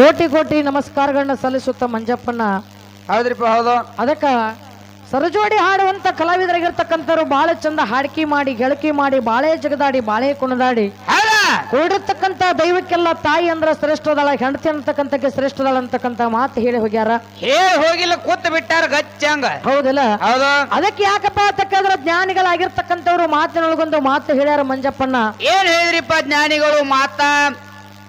ಕೋಟಿ ಕೋಟಿ ನಮಸ್ಕಾರಗಳನ್ನ ಸಲ್ಲಿಸುತ್ತ ಮಂಜಪ್ಪನ ಹೌದ್ರಿಪ್ಪ ಹೌದು. ಅದಕ್ಕ ಸರಜೋಡಿ ಹಾಡುವಂತ ಕಲಾವಿದರಾಗಿರ್ತಕ್ಕಂಥವ್ರು ಬಹಳ ಚಂದ ಹಾಡ್ಕಿ ಮಾಡಿ ಗೆಳಕಿ ಮಾಡಿ ಬಾಳೆ ಜಗದಾಡಿ ಬಾಳೆ ಕುಣದಾಡಿ. ಹೌದಾ? ಕೂಡಿರ್ತಕ್ಕಂಥ ದೈವಕ್ಕೆಲ್ಲ ತಾಯಿ ಅಂದ್ರ ಶ್ರೇಷ್ಠದಳ ಹೆಂಡತಿ ಅಂತಕ್ಕಂಥಕ್ಕೆ ಶ್ರೇಷ್ಠದಳ ಅಂತಕ್ಕಂಥ ಮಾತು ಹೇಳಿ ಹೋಗ್ಯಾರ. ಹೇಳಿ ಹೋಗಿಲ್ಲ ಕೂತ್ ಬಿಟ್ಟಾರ ಗಚ್ಚಂಗ ಹೌದಲ್ಲ? ಹೌದು. ಅದಕ್ಕೆ ಯಾಕಪ್ಪ ಅಂತಕ್ಕಂದ್ರ ಜ್ಞಾನಿಗಳಾಗಿರ್ತಕ್ಕಂಥವ್ರು ಮಾತಿನೊಳಗೊಂದು ಮಾತು ಹೇಳ್ಯಾರ ಮಂಜಪ್ಪಣ್ಣ. ಏನ್ ಹೇಳಿದ್ರಿಪ್ಪ ಜ್ಞಾನಿಗಳು ಮಾತಾ?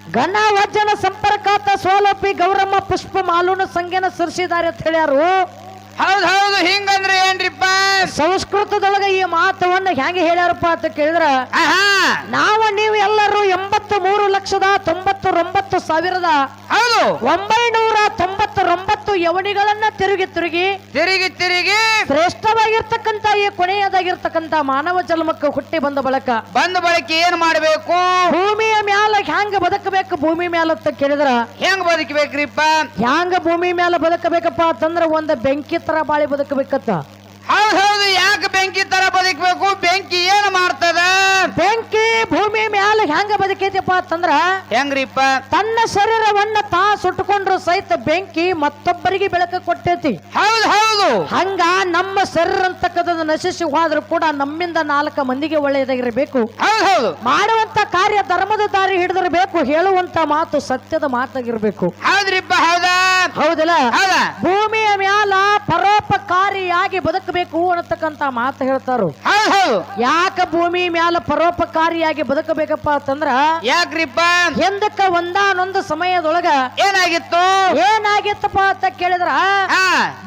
ಘನ ವಜ್ಜನ ಸಂಪರ್ಕಾತ ಸೋಲಪಿ ಗೌರಮ್ಮ ಪುಷ್ಪ ಮಾಲೂನ ಸಂಘನ ಸರಿಸಿದ್ದಾರೆ ಅಂತ ಹೇಳ್ಯಾರು. ಹೌದ್ ಹೌದು ಹಿಂಗಂದ್ರೆ ಏನ್ರಿಪ್ಪ ಸಂಸ್ಕೃತದೊಳಗೆ ಈ ಮಾತವನ್ನ ಹೆಂಗೆ ಹೇಳ್ಯಾರಪ್ಪ ಅಂತ ಕೇಳಿದ್ರ ನಾವು ನೀವು ಎಲ್ಲರೂ ಎಂಬತ್ತು ಮೂರು ಲಕ್ಷದ ತೊಂಬತ್ತೊಂಬತ್ತು ಸಾವಿರದ ಹೌದು! ಒಂಬೈನೂರ ತೊಂಬತ್ತೊಂಬತ್ತು ಯವನಿಗಳನ್ನ ತಿರುಗಿ ತಿರುಗಿ ತಿರುಗಿ ತಿರುಗಿ ಶ್ರೇಷ್ಠವಾಗಿರ್ತಕ್ಕಂತ ಈ ಕೊನೆಯದಾಗಿರ್ತಕ್ಕಂತ ಮಾನವ ಜನ್ಮಕ್ಕೆ ಹುಟ್ಟಿ ಬಂದ ಬಳಕ ಬಂದ ಬಳಕೆ ಏನ್ ಮಾಡ್ಬೇಕು? ಭೂಮಿಯ ಮ್ಯಾಲ ಹ್ಯಾಂಗ ಬದುಕಬೇಕು? ಭೂಮಿ ಮ್ಯಾಲ ಅಂತ ಕೇಳಿದ್ರ ಹೆಂಗ್ ಬದುಕಬೇಕ್ರಿಪ್ಪ? ಹ್ಯಾಂಗ ಭೂಮಿ ಮ್ಯಾಲ ಬದುಕಬೇಕಪ್ಪ ಅಂತಂದ್ರ ಒಂದ್ ಬೆಂಕಿ ತರ ಬಾಳಿ ಬದುಕಬೇಕತ್ತ. ಹೌದ್ ಹೌದು ಯಾಕೆ ಬೆಂಕಿ ತರ ಬದುಕಬೇಕು? ಬೆಂಕಿ ಏನು ಮಾಡ್ತದ? ಬೆಂಕಿ ಭೂಮಿ ಮ್ಯಾಲ ಹೆಂಗ ಬದುಕೈತಿಪ್ಪ ಅಂತಂದ್ರ ಹೆಂಗ್ರಿಪ್ಪ? ತನ್ನ ಶರೀರವನ್ನ ತಾ ಸುಟ್ಟುಕೊಂಡ್ರು ಸಹಿತ ಬೆಂಕಿ ಮತ್ತೊಬ್ಬರಿಗೆ ಬೆಳಕ ಕೊಟ್ಟೈತಿ. ಹೌದು ಹೌದು. ಹಂಗ ನಮ್ಮ ಶರೀರ ಅಂತಕದ ನಶಿಸಿ ಹೋದ್ರೂ ಕೂಡ ನಮ್ಮಿಂದ ನಾಲ್ಕು ಮಂದಿಗೆ ಒಳ್ಳೆಯದಾಗಿರಬೇಕು. ಹೌದ್ ಹೌದು. ಮಾಡುವಂತ ಕಾರ್ಯ ಧರ್ಮದ ದಾರಿ ಹಿಡಿದಿರಬೇಕು ಹೇಳುವಂತ ಮಾತು ಸತ್ಯದ ಮಾತಾಗಿರ್ಬೇಕು. ಹೌದ್ರಿಪ್ಪ ಹೌದಾ? ಹೌದಲ್ಲ? ಹೌದಾ? ಮ್ಯಾಲ ಪರೋಪಕಾರಿಯಾಗಿ ಬದುಕಬೇಕು ಅನ್ನತಕ್ಕಂತ ಮಾತು ಹೇಳ್ತಾರು. ಯಾಕ ಭೂಮಿ ಮ್ಯಾಲ ಪರೋಪಕಾರಿಯಾಗಿ ಬದುಕಬೇಕಪ್ಪ ಅಂತಂದ್ರ ಯಾಕ್ರಿಪ್ಪ? ಹಿಂದಕ್ಕ ಒಂದಾನೊಂದು ಸಮಯದೊಳಗ ಏನಾಗಿತ್ತು? ಏನಾಗಿತ್ತಪ್ಪ ಅಂತ ಕೇಳಿದ್ರ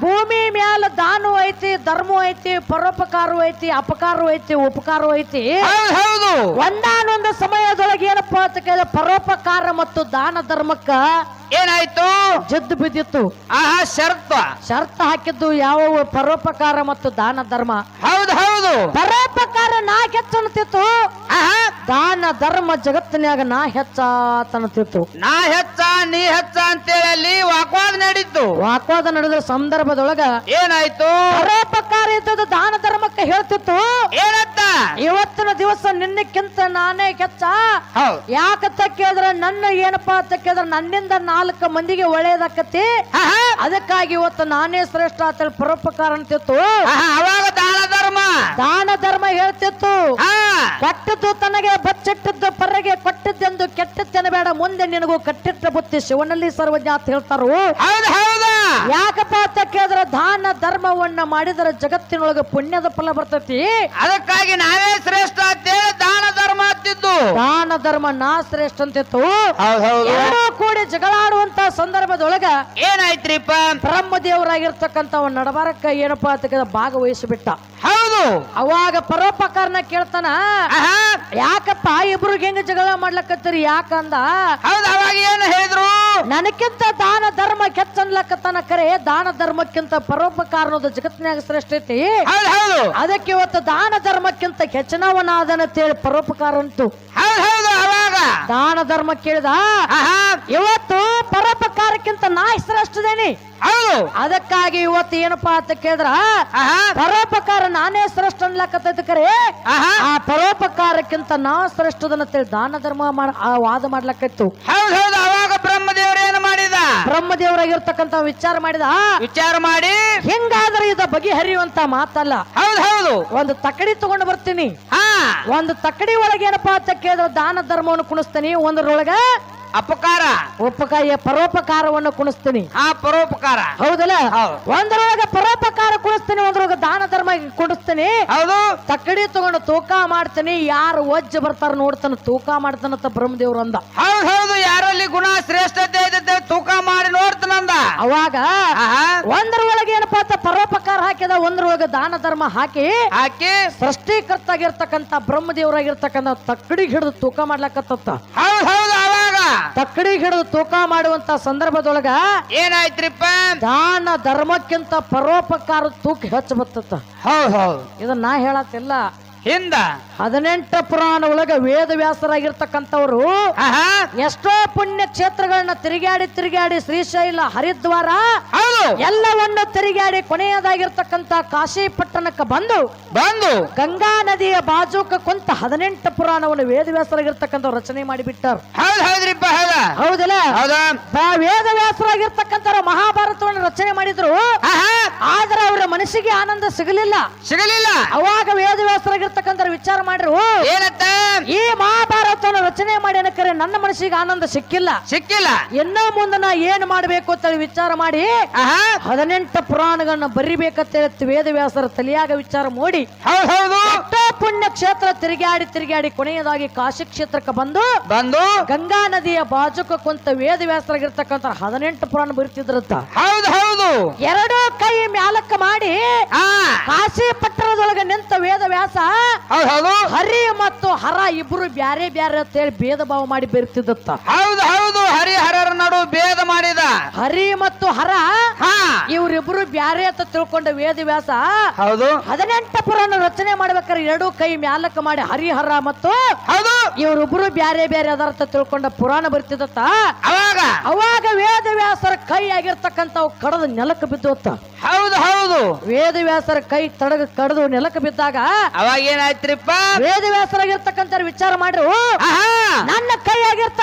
ಭೂಮಿ ಮ್ಯಾಲ ದಾನು ಐತಿ ಧರ್ಮ ಐತಿ ಪರೋಪಕಾರು ಐತಿ ಅಪಕಾರವೂ ಐತಿ ಉಪಕಾರವೂ ಐತಿ. ಒಂದಾನೊಂದು ಸಮಯದೊಳಗೆ ಏನಪ್ಪಾ ಅಂತ ಕೇಳಿದ್ರೆ ಪರೋಪಕಾರ ಮತ್ತು ದಾನ ಧರ್ಮಕ್ಕ ಏನಾಯ್ತು? ಜದ್ದು ಬಿದ್ದಿತ್ತು. ಆಹಾ ಶರ್ತ. ಶರ್ತ ಹಾಕಿದ್ದು ಯಾವ ಪರೋಪಕಾರ ಮತ್ತು ದಾನ ಧರ್ಮ. ಹೌದ್ ಹೌದು ಪರೋಪಕಾರ ನಾ ಹೆಚ್ಚನ್ತಿತ್ತು ಆಹಾ. ದಾನ ಧರ್ಮ ಜಗತ್ತಿನ್ಯಾಗ ನಾ ಹೆಚ್ಚಾತನತಿತ್ತು ನಾ ಹೆಚ್ಚ ನೀ ಹೆಚ್ಚ ಅಂತೇಳಿ ಅಲ್ಲಿ ವಾಕ್ವಾದ ನಡೀತು ವಾಕ್ವಾದ ನಡೆದ ಸಂದರ್ಭದೊಳಗ ಏನಾಯ್ತು? ಪರೋಪಕಾರ ಇದ್ದದ್ದು ದಾನ ಧರ್ಮಕ್ಕೆ ಹೇಳ್ತಿತ್ತು. ಏನತ್ತ? ಇವತ್ತಿನ ದಿವಸ ನಿನ್ನಕ್ಕಿಂತ ನಾನೇ ಹೆಚ್ಚ. ಯಾಕತ್ತ ಯಾಕಂತ ಕೇಳಿದ್ರೆ ನನ್ನ ಏನಪ್ಪಾ ಅಂತ ಕೇಳಿದ್ರೆ ನನ್ನಿಂದ ನಾಲ್ಕು ಮಂದಿಗೆ ಒಳ್ಳೇದಾಕತಿ ಆಹಾ. ಅದಕ್ಕಾಗಿ ಇವತ್ತು ನಾನೇ ಶ್ರೇಷ್ಠ ಅಂತೇಳಿ ಪರೋಪಕಾರ ಅಂತಿತ್ತು ಅವಾಗ ದಾನ ಧರ್ಮ. ದಾನ ಧರ್ಮ ಹೇಳ್ತಿತ್ತು. ಕೊಟ್ಟದ್ದು ತನಗೆ ಬಚ್ಚಿಟ್ಟದ್ದು ಪರಗೆ ಕೊಟ್ಟಿದ್ದೆಂದು ಕೆಟ್ಟದ್ದೆನಬೇಡ ಮುಂದೆ ನಿನಗೂ ಕಟ್ಟಿಟ್ಟ ಬುತ್ತಿ ಶಿವನಲ್ಲಿ ಸರ್ವಜ್ಞ ಅಂತ ಹೇಳ್ತಾರೋ? ಹೌದು ಹೌದ. ಯಾಕಪ್ಪ ಅಂತ ಕೇಳಿದ್ರೆ ದಾನ ಧರ್ಮವನ್ನ ಮಾಡಿದರೆ ಜಗತ್ತಿನೊಳಗೆ ಪುಣ್ಯದ ಫಲ ಬರ್ತೈತಿ. ಅದಕ್ಕಾಗಿ ನಾವೇ ಶ್ರೇಷ್ಠ ಅಂತೇಳಿ ದಾನ ಧರ್ಮ ಅಂತಿದ್ದು. ದಾನ ಧರ್ಮ ನಾ ಶ್ರೇಷ್ಠ ಅಂತಿತ್ತು. ಕೂಡಿ ಜಗಳಾಡುವಂತ ಸಂದರ್ಭದೊಳಗ ಏನಾಯ್ತ್ರಿಪ್ಪ? ಬ್ರಹ್ಮದೇವರಾಗಿರ್ತಕ್ಕಂಥವ ನಡಬಾರಕ್ಕ ಏನಪ್ಪಾ ಅಂತ ಕೇಳಿದ್ರೆ ಭಾಗವಹಿಸಿಬಿಟ್ಟ. ಹೌದು. ಅವಾಗ ಪರೋಪಕಾರನ ಕೇಳ್ತಾನ ಆಹಾ. ಯಾಕಪ್ಪ ಇಬ್ರು ಹೆಂಗ ಜಗಳ ಮಾಡ್ಲಕತ್ತೀರಿ ಯಾಕಂದ? ಹೌದು ಅವಾಗ ಏನು ಹೇಳಿದ್ರು? ನನಕ್ಕಿಂತ ದಾನ ಧರ್ಮ ಕೆಚ್ಚನ್ಲಕತ್ತಾನ ಕರೆ ದಾನ ಧರ್ಮಕ್ಕಿಂತ ಪರೋಪಕಾರ ಅನ್ನೋದು ಜಗತ್ತಿನಾಗ ಶ್ರೇಷ್ಠ ಐತಿ. ಹೌದು ಹೌದು. ಅದಕ್ಕೆ ಇವತ್ತು ದಾನ ಧರ್ಮಕ್ಕಿಂತ ಹೆಚ್ಚಿನವನಾದನಂತೇಳಿ ಪರೋಪಕಾರ ಅಂತು ಹೌದು ಹೌದು ಅವಾಗ ದಾನ ಧರ್ಮ ಕೇಳಿದ? ಇವತ್ತು ಪರೋಪಕಾರಕ್ಕಿಂತ ನಾ ಶ್ರೇಷ್ಠದೇನಿ ಹೌದು. ಅದಕ್ಕಾಗಿ ಇವತ್ತು ಏನಪ್ಪಾ ಅಂತ ಕೇಳಿದ್ರ? ಪರೋಪಕಾರ ನಾನೇ ಶ್ರೇಷ್ಠ ಅನ್ಲಕತ್ತೈತಿ ಕರೆ. ಆ ಪರೋಪಕಾರಕ್ಕಿಂತ ನಾ ಶ್ರೇಷ್ಠದನ್ನಂತೇಳಿ ದಾನ ಧರ್ಮ ವಾದ ಹೌದು ಅವಾಗ ಬ್ರಹ್ಮದೇವರು ಏನು ಮಾಡಿದ? ಬ್ರಹ್ಮದೇವರಾಗಿರ್ತಕ್ಕಂತ ವಿಚಾರ ಮಾಡಿದ? ವಿಚಾರ ಮಾಡಿ. ಹೆಂಗಾದ್ರೆ ಇದು ಬಗೆಹರಿಯುವಂತ ಮಾತಲ್ಲ. ಹೌದು ಹೌದು. ಒಂದು ತಕಡಿ ತಗೊಂಡು ಬರ್ತೀನಿ. ಒಂದು ತಕಡಿ ಒಳಗೆ ಏನಪ್ಪಾ ಅಂತ ಕೇಳಿದ್ರೆ ದಾನ ಧರ್ಮವನ್ನು ಕುಣಿಸ್ತೀನಿ ಒಂದರೊಳಗ? ಅಪಕಾರ. ಉಪಕಾರ ಪರೋಪಕಾರವನ್ನು ಕುಣಿಸ್ತೀನಿ. ಆ ಪರೋಪಕಾರ. ಹೌದಲ್ಲ? ಹೌದು. ಒಂದರೊಳಗ ಪರೋಪಕಾರ ಕುಣಿಸ್ತೀನಿ ಒಂದರೊಳಗ ದಾನ ಧರ್ಮ ಕುಣಿಸ್ತೀನಿ. ಹೌದು. ತಕ್ಕಡಿ ತಗೊಂಡು ತೂಕ ಮಾಡ್ತೀನಿ ಯಾರು ಒಜ್ಜ ಬರ್ತಾರ ನೋಡ್ತಾನ ತೂಕ ಮಾಡ್ತಾನಂತ ಬ್ರಹ್ಮದೇವ್ರು ಅಂದ. ಹೌದು ಹೌದು. ಯಾರಲ್ಲಿ ಗುಣ ಶ್ರೇಷ್ಠತೆ ಇದೆ ತೂಕ ಮಾಡಿ ನೋಡ್ತಾನಂದ ಅವಾಗ ಆಹಾ. ಒಂದ್ರ ಒಳಗೆ ಏನಪ್ಪಾ ಅಂತ ಪರೋಪಕಾರ ಹಾಕಿದ ಒಂದ್ರೊಳಗೆ ದಾನ ಧರ್ಮ ಹಾಕಿ ಹಾಕಿ. ಸೃಷ್ಟಿಕರ್ತ ಬ್ರಹ್ಮ ಬ್ರಹ್ಮದೇವರಾಗಿರ್ತಕ್ಕಂಥ ತಕ್ಕಡಿಗೆ ಹಿಡಿದು ತೂಕ ಮಾಡ್ಲಕತ್ತ ಹೌದು ಹೌದು ಅವಾಗ. ತಕ್ಕಡಿಗೆ ಹಿಡಿದು ತೂಕ ಮಾಡುವಂತ ಸಂದರ್ಭದೊಳಗ ಏನಾಯ್ತ್ರಿಪ್ಪ? ದಾನ ಧರ್ಮಕ್ಕಿಂತ ಪರೋಪಕಾರ ತೂಕ ಹೆಚ್ಚು ಬರ್ತತ್ತ ಹೌದು ಹೌದು. ಇದನ್ನ ನಾ ಹೇಳತ್ತಿಲ್ಲ. ಹಿಂದ ಹದಿನೆಂಟ ಪುರಾಣ ಒಳಗ ವೇದ ವ್ಯಾಸರಾಗಿರ್ತಕ್ಕಂಥವ್ರು ಎಷ್ಟೋ ಪುಣ್ಯ ಕ್ಷೇತ್ರಗಳನ್ನ ತಿರುಗಾಡಿ ತಿರುಗಾಡಿ ಶ್ರೀಶೈಲ ಹರಿದ್ವಾರ ಎಲ್ಲವನ್ನು ತಿರುಗಾಡಿ ಕೊನೆಯದಾಗಿರ್ತಕ್ಕಂಥ ಕಾಶಿ ಪಟ್ಟಣಕ್ಕೆ ಬಂದು ಬಂದು ಗಂಗಾ ನದಿಯ ಬಾಜೂಕ ಕುಂತ ಹದಿನೆಂಟು ಪುರಾಣವನ್ನು ವೇದವ್ಯಾಸರಾಗಿರ್ತಕ್ಕಂಥ ರಚನೆ ಮಾಡಿಬಿಟ್ಟರು. ಹೌದಲ್ಲ? ಹೌದಾ? ಬ- ವೇದವ್ಯಾಸರಾಗಿರ್ತಕ್ಕಂಥ ಮಹಾಭಾರತವನ್ನು ರಚನೆ ಮಾಡಿದ್ರು. ಆದ್ರೆ ಅವರ ಮನಸ್ಸಿಗೆ ಆನಂದ ಸಿಗಲಿಲ್ಲ. ಸಿಗಲಿಲ್ಲ. ಅವಾಗ ವೇದವ್ಯಾಸರಾಗಿರ್ತಕ್ಕಂಥ ವಿಚಾರ ಮಾಡ್ರಿ ಏನತ್ತ ಈ ಮಹಾಭಾರತವನ್ನು ರಚನೆ ಮಾಡಿ ಏನಕ್ಕರೆ ನನ್ನ ಮನಸ್ಸಿಗೆ ಆನಂದ ಸಿಕ್ಕಿಲ್ಲ. ಸಿಕ್ಕಿಲ್ಲ. ಇನ್ನ ಮುಂದೆ ನಾ ಏನ್ ಮಾಡ್ಬೇಕು ಅಂತ ವಿಚಾರ ಮಾಡಿ ಹದಿನೆಂಟು ಪುರಾಣಗಳನ್ನ ಬರಿಬೇಕಂತೇಳಿ ವೇದವ್ಯಾಸರ ತಲೆಯಾಗ ವಿಚಾರ ಮಾಡಿ ಪುಣ್ಯ ಕ್ಷೇತ್ರ ತಿರುಗಾಡಿ ತಿರುಗಾಡಿ ಕೊನೆಯದಾಗಿ ಕಾಶಿ ಕ್ಷೇತ್ರಕ್ಕೆ ಬಂದು ಬಂದು ಗಂಗಾ ನದಿಯ ಬಾಜುಕ ಕುಂತ ವೇದವ್ಯಾಸರಾಗಿರ್ತಕ್ಕಂಥ ಹದಿನೆಂಟು ಪುರಾಣ ಬರಿತಿದ್ರಂತ. ಹೌದ್. ಹೌದು ಎರಡು ಕೈ ಮ್ಯಾಲಕ್ಕ ಮಾಡಿ ಆ. ಕಾಶಿ ಪಟ್ಟಣದೊಳಗೆ ನಿಂತ ವೇದವ್ಯಾಸ ವ್ಯಾಸ ಹೌದು ಹರಿ ಮತ್ತು ಹರ ಇಬ್ರು ಬ್ಯಾರೆ ಬ್ಯಾರೆ ಅಂತ ಹೇಳಿ ಭೇದ ಭಾವ ಮಾಡಿ ಬೆರಿತಿದ್ದತ್ತ. ಹೌದು ಹೌದು ಹರಿ ಹರರ ನಡು ಭೇದ ಮಾಡಿದ. ಹರಿ ಮತ್ತು ಹರ ಹಾ. ಇವ್ರಿಬ್ರು ಬ್ಯಾರೆ ಅಂತ ತಿಳ್ಕೊಂಡ ವೇದವ್ಯಾಸ ಹೌದು. ಹದಿನೆಂಟು ಪುರಾಣ ರಚನೆ ಮಾಡ್ಬೇಕಾದ್ರೆ ಎರಡು ಕೈ ಮ್ಯಾಲಕ್ಕ ಮಾಡಿ ಹರಿಹರ ಮತ್ತು ಹೌದು. ಇವರಿಬ್ರು ಬ್ಯಾರೆ ಬೇರೆ ಅಂತ ತಿಳ್ಕೊಂಡ ಪುರಾಣ ಬರ್ತಿದ್ದತ್ತ. ಅವಾಗ. ಅವಾಗ ವೇದವ್ಯಾಸರ ಕೈ ಆಗಿರ್ತಕ್ಕಂಥವು ಕಡದ ನೆಲಕ್ಕೆ ಬಿದ್ದೋತ್ತ ಹೌದು. ವೇದವ್ಯಾಸರ ಕೈ ತಡಗ ಕಡದು ನೆಲಕ್ಕೆ ಬಿದ್ದಾಗ ಅವಾಗ ಏನಾಯ್ತ್ರಿಪ್ಪ ವೇದವ್ಯಾಸರಾಗಿರ್ತಕ್ಕಂಥ ವಿಚಾರ ಮಾಡ್ರು. ನನ್ನ ಕೈ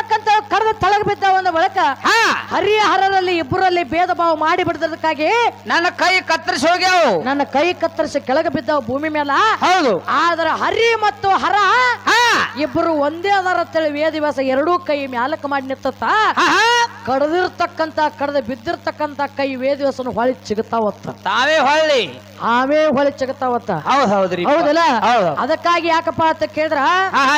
ಕಡದ ಕಡದು ತಳಗ ಬಿದ್ದ ಒಂದು ಬಳಕ ಹಾ. ಹರಿಹರರಲ್ಲಿ ಇಬ್ಬರಲ್ಲಿ ಭೇದ ಭಾವ ಮಾಡಿ ಬಿಡದಕ್ಕಾಗಿ ನನ್ನ ಕೈ ಕತ್ತರಿಸಿ ಹೋಗ್ಯಾವು. ನನ್ನ ಕೈ ಕತ್ತರಿಸಿ ಕೆಳಗೆ ಬಿದ್ದಾವ ಭೂಮಿ ಮೇಲ. ಹೌದು. ಆದ್ರೆ ಹರಿ ಮತ್ತು ಹರ ಇಬ್ಬರು ಒಂದೇ ಅದಾರ ಅಂತೇಳಿ ವೇದವ್ಯಾಸ ಎರಡೂ ಕೈ ಮ್ಯಾಲಕ್ ಮಾಡಿ ನಿಂತತ್ತ. ಕಡದಿರ್ತಕ್ಕಂತ ಕಡದ ಬಿದ್ದಿರ್ತಕ್ಕಂತ ಕೈ ವೇದವ್ಯಾಸನ ಹೊಳಿ ಚಿಗತಾವತ್ತ. ತಾವೇ ಹೊಳ್ಳಿ. ಆಮೇ ಹೊಳಿ ಚಿಗತಾವತ್ತ. ಹೌದ್ ಹೌದ್ರಿ ಹೌದಲ್ಲ? ಹೌದು. ಅದಕ್ಕಾಗಿ ಯಾಕಪ್ಪ ಅಂತ ಕೇಳಿದ್ರ?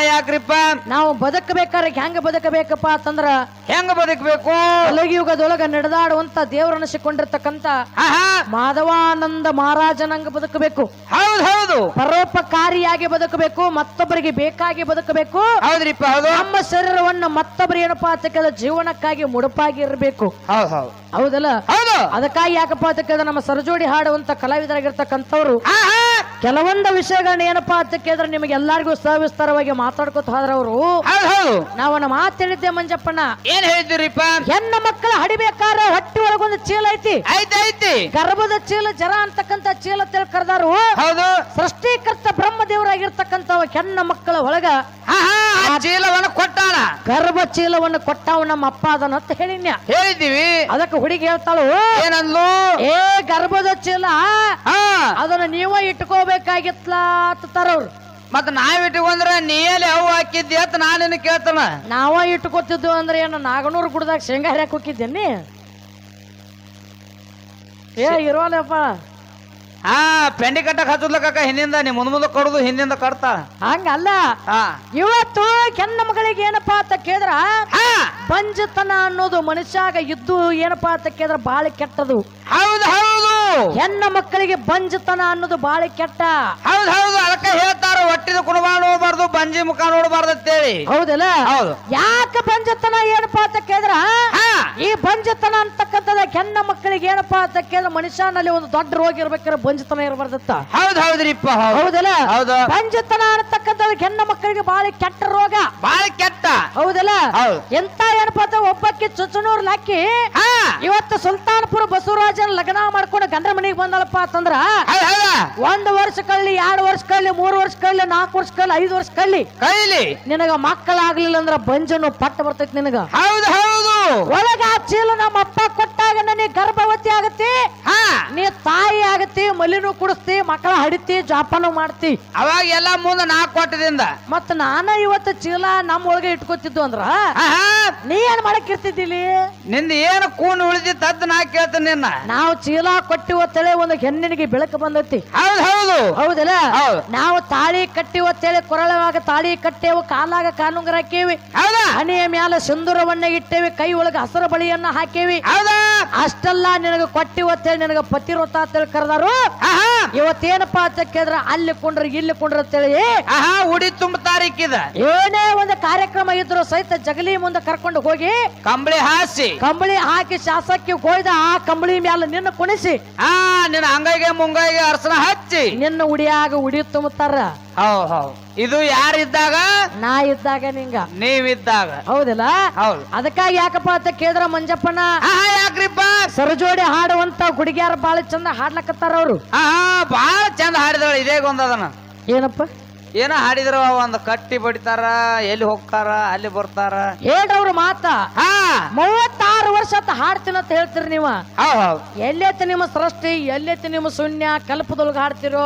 ಯಾಕ್ರಿಪ್ಪ? ನಾವು ಬದುಕಬೇಕಾದ್ರೆ ಹೆಂಗ ಬದುಕಬೇಕಪ್ಪ ಅಂತಂದ್ರ? ಹೆಂಗ ಬದುಕಬೇಕು? ಕಲಗಿಯುಗದೊಳಗ ನಡೆದಾಡುವಂತ ದೇವರನಿಸಿಕೊಂಡಿರ್ತಕ್ಕಂತ ಆಹಾ. ಮಾಧವಾನಂದ ಮಹಾರಾಜನಂಗ ಬದುಕಬೇಕು. ಹೌದ್ ಹೌದು ಪರೋಪಕಾರಿಯಾಗಿ ಬದುಕಬೇಕು ಮತ್ತೊಬ್ಬರಿಗೆ ಬೇಕಾಗಿ ಬದುಕಬೇಕು. ಹೌದ್ರಿಪ್ಪ ಹೌದು. ನಮ್ಮ ಶರೀರವನ್ನು ಮತ್ತೊಬ್ಬರು ಏನಪ್ಪಾ ಅಂತ ಕೇಳಿದ್ರೆ ಜೀವನಕ್ಕಾಗಿ ಮುಡುಪಾಗಿ ಇರಬೇಕು ಹೌದು ಹೌದು. ಹೌದಲ್ಲ? ಹೌದು. ಅದಕ್ಕಾಗಿ ಯಾಕಪ್ಪ ಅಂತ ಕೇಳಿದ್ರೆ ನಮ್ಮ ಸರಜೋಡಿ ಹಾಡುವಂತ ಕಲಾವಿದರಾಗಿರ್ತಕ್ಕಂಥವ್ರು ಕೆಲವೊಂದು ವಿಷಯಗಳನ್ನ ಏನಪ್ಪಾ ಅಂತ ಕೇಳಿದ್ರೆ ನಿಮಗೆ ಎಲ್ಲರಿಗೂ ಸವಿಸ್ತಾರವಾಗಿ ಮಾತಾಡ್ಕೊತ ಹೋದ್ರ ಅವರು ನಾವು ನಮ್ಮ ಮಾತು ಹೇಳಿದ್ದೆ ಮಂಜಪ್ಪಣ್ಣ. ಏನ್ ಹೇಳಿದ್ರಿಪ್ಪ ಹೆಣ್ಣ ಮಕ್ಕಳ ಹಡಿಬೇಕಾರ ಹೊಟ್ಟಿ ಒಳಗೊಂದು ಚೀಲ ಐತಿ. ಐತಿ ಗರ್ಭದ ಚೀಲ ಜರ ಅಂತಕ್ಕಂತ ಚೀಲ ತಿಳ್ ಕರೆದಾರು ಹೌದು. ಸೃಷ್ಟಿಕರ್ತ ಬ್ರಹ್ಮದೇವರಾಗಿರ್ತಕ್ಕಂಥ ಹೆಣ್ಣ ಮಕ್ಕಳ ಒಳಗ ಆ ಚೀಲವನ್ನ ಕೊಟ್ಟಾನ ಗರ್ಭ ಚೀಲವನ್ನು ಕೊಟ್ಟವ ನಮ್ಮ ಅಪ್ಪ ಅದನ್ನ ಅಂತ ಹೇಳಿನ್ಯ ಹೇಳಿದ್ದೀವಿ. ಅದಕ್ಕೆ ಹುಡುಗಿ ಹೇಳ್ತಾಳು ಏನಂದ್ಲು? ಏ ಗರ್ಭದ ಚೀಲ ಅದನ್ನ ನೀವ ಇಟ್ಕೋಬೇಕಾಗಿತ್ಲ ಅಂತಾರವ್ರು ಮತ್ತ ನಾವ್ ಇಟ್ಕೊಂಡ್ರ ನೀ ಎಲ್ಲಿ ಅವು ಹಾಕಿದ್ದಿ ಅಂತ ನಾನೇನು ಕೇಳ್ತಾನ. ನಾವ ಇಟ್ಕೋತಿದ್ವು ಅಂದ್ರೆ ಏನು ನಾಗನೂರು ಗುಡ್ದಾಗ ಶೇಂಗಾ ಹರಿಯಾಕ ಹೋಗಿದ್ದೇನಿ ಏ ಇರೋಲ್ಲಪ್ಪ ಹಾ ಪೆಂಡಿ ಕಟ್ಟಕ್ ಹಚ್ಚಲಕ್ಕ ಹಿಂದಿಂದ ನೀ ಮುಂದ ಮುಂದೆ ಕೊಡುದು ಹಿಂದಿಂದ ಕೊಡ್ತಾಳ ಹಂಗಲ್ಲ. ಹಾ. ಇವತ್ತು ಹೆಣ್ಣ ಮಗಳಿಗೆ ಏನಪ್ಪಾ ಅಂತ ಕೇಳಿದ್ರ? ಹಾ. ಬಂಜತನ ಅನ್ನೋದು ಮನುಷ್ಯಾಗ ಇದ್ದು ಏನಪ್ಪಾ ಅಂತ ಕೇಳಿದ್ರ? ಬಾಳ ಕೆಟ್ಟದು. ಹೌದು ಹೌದು. ಹೆಣ್ಣ ಮಕ್ಕಳಿಗೆ ಬಂಜತನ ಅನ್ನೋದು ಬಾಳ ಕೆಟ್ಟ. ಹೌದು ಹೌದು. ಅದಕ್ಕೆ ಹೇಳ್ತಾರ ಒಟ್ಟಿದ ಕುಣಬ ನೋಡಬಾರ್ದು ಬಂಜಿ ಮುಖ ನೋಡಬಾರ್ದು ಅಂತೇಳಿ. ಹೌದಲ್ಲ? ಹೌದು. ಯಾಕೆ ಬಂಜತನ ಏನಪ್ಪಾ ಅಂತ ಕೇಳಿದ್ರ? ಹಾ. ಈ ಬಂಜತನ ಅಂತಕ್ಕಂಥದ ಹೆಣ್ಣ ಮಕ್ಕಳಿಗೆ ಏನಪ್ಪಾ ಅಂತ ಕೇಳಿದ್ರೆ ಮನುಷ್ಯನಲ್ಲಿ ಒಂದು ದೊಡ್ಡ ರೋಗ ಇರ್ಬೇಕಾದ್ರೆ ಬಂಜತನ ಇರಬಾರ್ದತ್ತ. ಹೌದ್ ಹೌದ್ರಿಪ್ಪ ಹೌದು. ಹೌದಲ್ಲ? ಹೌದು. ಬಂಜತನ ಅಂತಕ್ಕಂಥದ ಹೆಣ್ಣ ಮಕ್ಕಳಿಗೆ ಬಾಳ ಕೆಟ್ಟ ರೋಗ. ಬಾಳ ಕೆಟ್ಟ. ಹೌದಲ್ಲ? ಹೌದು. ಎಂತ ಏನಪ್ಪಾ ಅಂತ ಒಬ್ಬಕ್ಕೆ ಚುಚ್ಚನೂರ್ ಹಾಕಿ ಇವತ್ತು ಸುಲ್ತಾನ್ಪುರ ಬಸವರಾಜನ ಲಗ್ನ ಮಾಡ್ಕೊಂಡು ಗಂಡ ಮನೆಗೆ ಬಂದಳಪ್ಪ ಅಂತಂದ್ರ ಒಂದ್ ವರ್ಷ ಕಳ್ಳಿ ಎರಡು ವರ್ಷ ಕಳ್ಳಿ ಮೂರು ವರ್ಷ ಕಳ್ಳಿ ನಾಲ್ಕು ವರ್ಷ ಕಳ್ಳಿ ಐದು ವರ್ಷ ಕಳ್ಳಿ. ಕೈಲಿ ನಿನಗ ಮಕ್ಕಳಾಗ್ಲಿಲ್ಲ ಅಂದ್ರ ಬಂಜನು ಪಟ್ಟ ಬರ್ತೈತಿ ನಿನಗ. ಹೌದು. ಒಳಗ ಆ ಚೀಲ ನಮ್ಮ ಅಪ್ಪ ಕೊಟ್ಟಾಗ ನೀ ಗರ್ಭವತಿ ಆಗತ್ತಿ ಹಾ. ನೀ ತಾಯಿ ಆಗತ್ತಿ ಮಲಿನು ಕುಡಿಸ್ತಿ ಮಕ್ಕಳ ಹಡಿತಿ ಜಾಪಾನು ಮಾಡ್ತಿ. ಅವಾಗ ಎಲ್ಲ ಮುಂದೆ ನಾ ಕೊಟ್ಟದಿಂದ. ಮತ್ತ ನಾನ ಇವತ್ತು ಚೀಲ ನಮ್ಮ ಒಳಗೆ ಇಟ್ಕೋತಿದ್ದು ಅಂದ್ರ? ಆಹಾ ನೀ ಏನ್ ಮಾಡಕ್ ಇರ್ತಿದ್ದಿಲ್ಲಿ ನಿಂದ ಏನು ಕೂನ್ ಉಳಿದಿತ್ತು ಅದ್ ನಾ ಕೇಳ್ತೇನೆ ನಿನ್ನ. ನಾವು ಚೀಲ ಕೊಟ್ಟಿವತ್ತೇಳೆ ಒಂದು ಹೆಣ್ಣಿನಿಗೆ ಬೆಳಕು ಬಂದೈತಿ. ಹೌದು ಹೌದು. ಹೌದಲ್ಲ? ಹೌದು. ನಾವು ತಾಳಿ ಕಟ್ಟಿವತ್ತೇಳಿ ಕೊರಳವಾಗ ತಾಳಿ ಕಟ್ಟೇವು ಕಾಲಾಗ ಕಾನುಂಗರ ಹಾಕೇವಿ. ಹೌದಾ? ಹಣೆಯ ಮ್ಯಾಲ ಸಿಂಧೂರವನ್ನ ಇಟ್ಟೇವಿ ಕೈ ಒಳಗ ಹಸರ ಬಳಿಯನ್ನ ಹಾಕೇವಿ. ಅಷ್ಟೆಲ್ಲ ನಿನಗ ಕೊಟ್ಟಿವತ್ತೇಳಿ ನಿನಗ ಪತಿರೋತ ಅಂತೇಳಿ ಕರೆದಾರು. ಇವತ್ತೇನಪ್ಪಾ ಅಂತ ಕೇಳಿದ್ರ ಅಲ್ಲಿ ಕುಂಡ್ರಿ ಇಲ್ಲಿ ಕುಂಡ್ರಿ ಅಂತೇಳಿ ಆಹಾ ಉಡಿ ತುಂಬ ತಾರೀಕಿದ ಏನೇ ಒಂದು ಕಾರ್ಯಕ್ರಮ ಇದ್ರು ಸಹಿತ ಜಗಲಿ ಮುಂದೆ ಕರ್ಕೊಂಡು ಹೋಗಿ ಕಂಬಳಿ ಹಾಸಿ. ಕಂಬಳಿ ಹಾಕಿ ಶಾಸಕಿ ಹೋಯ್ದ ಆ ಕಂಬಳಿ ಮ್ಯಾಲ ನಿನ್ನ ಕುಣಿಸಿ. ಆ ನಿನ್ನ ಅಂಗೈಗೆ ಮುಂಗೈಗೆ ಅರ್ಸನ ಹಚ್ಚಿ. ನಿನ್ನ ಉಡಿಯಾಗ ಉಡಿ ತುಂಬುತ್ತಾರ ಹೌದ್ ಹೌದ್. ಇದು ಯಾರಿದ್ದಾಗ? ನಾ ಇದ್ದಾಗ ನಿಂಗ. ನೀವಿದ್ದಾಗ. ಹೌದಿಲ್ಲ? ಹೌದು. ಅದಕ್ಕಾಗಿ ಯಾಕಪ್ಪ ಅಂತ ಕೇಳಿದ್ರ ಮಂಜಪ್ಪನ ಯಾಕ್ರಿಪ್ಪ? ಸರಜೋಡಿ ಹಾಡುವಂತ ಹುಡುಗಿಯಾರ ಬಾಳ ಚಂದ ಹಾಡ್ಲಕತ್ತಾರ ಅವ್ರು. ಹಾ ಹಾ ಬಾಳ ಚಂದ ಹಾಡಿದವಳು ಇದೇ ಗೊಂದದನ. ಏನಪ್ಪ? ಏನೋ ಹಾಡಿದ್ರು ಒಂದು ಕಟ್ಟಿ ಬಡಿತಾರ ಎಲ್ಲಿ ಹೋಗ್ತಾರ ಅಲ್ಲಿ ಬರ್ತಾರ. ಹೇಳ್ರವ್ರ ಮಾತ. ಹಾ. ಮೂವತ್ತಾರು ವರ್ಷ ಅಂತ ಹಾಡ್ತೀನಂತ ಹೇಳ್ತೀರಿ ನೀವ. ಹೌದ್ ಹೌದ್. ಎಲ್ಲೈತಿ ನಿಮ್ಮ ಸೃಷ್ಟಿ ಎಲ್ಲೈತಿ ನಿಮ್ಮ ಶೂನ್ಯ ಕಲ್ಪದೊಳಗ ಹಾಡ್ತಿರೋ